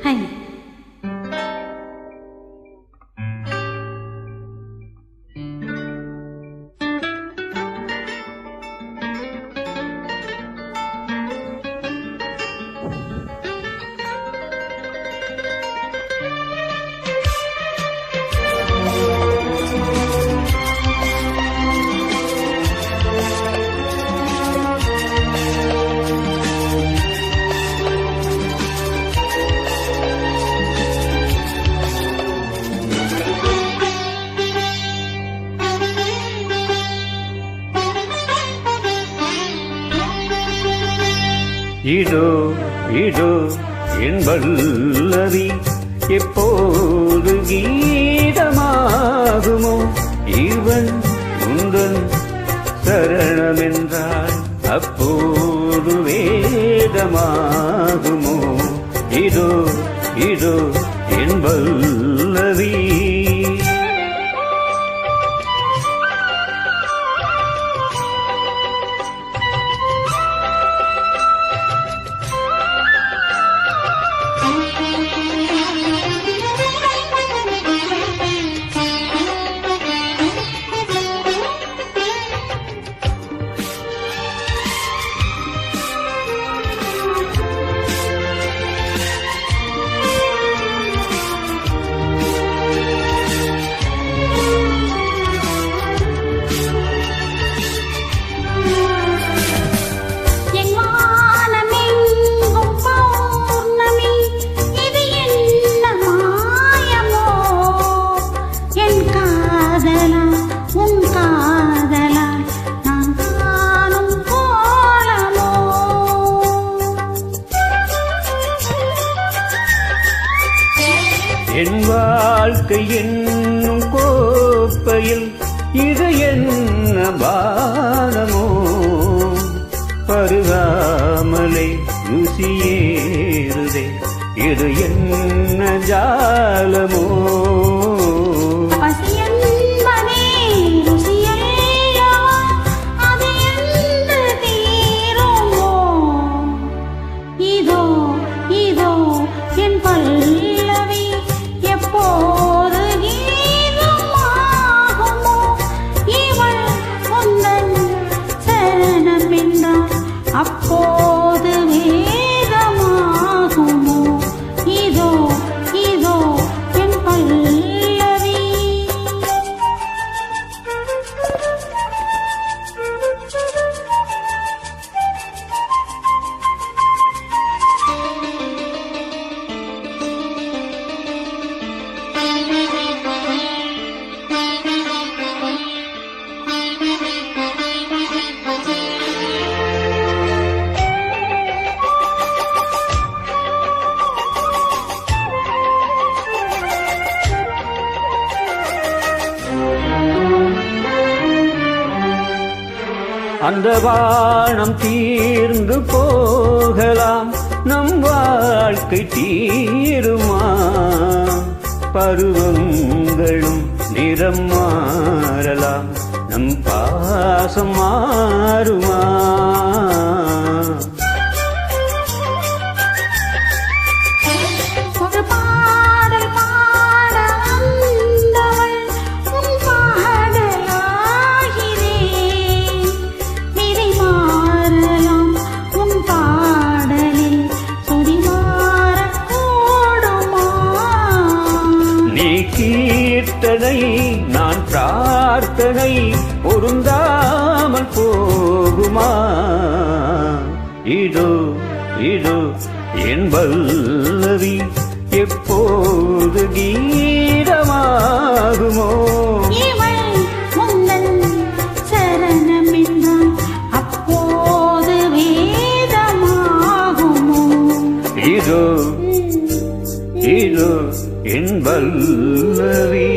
嗨。இதோ இதோ என் வல்லவி எப்போது கீதமாகுமோ இவன் உந்தன் சரணமென்றால் அப்போது வேதமாகுமோ இதோ இதோ என் வல்லவி என் வாழ்க்கை என்னும் கோப்பையில் இது என்ன பானமோ? பருகாமலை ருசியேறுதே இது என்ன ஜாலமோ? இதோ இதோ என் பள்ளி எப்போது அந்த வானம் தீர்ந்து போகலாம். நம் வாழ்க்கை தீருமா? பருவங்களும் நிறம் மாறலாம். நம் பாசம் மாறுமா? பிரார்த்தனை பொருந்தாமல் போகுமா? இதோ இதோ என் வல்லவி எப்போது கீதமாகுமோ? இதோ இதோ என் வல்லவி.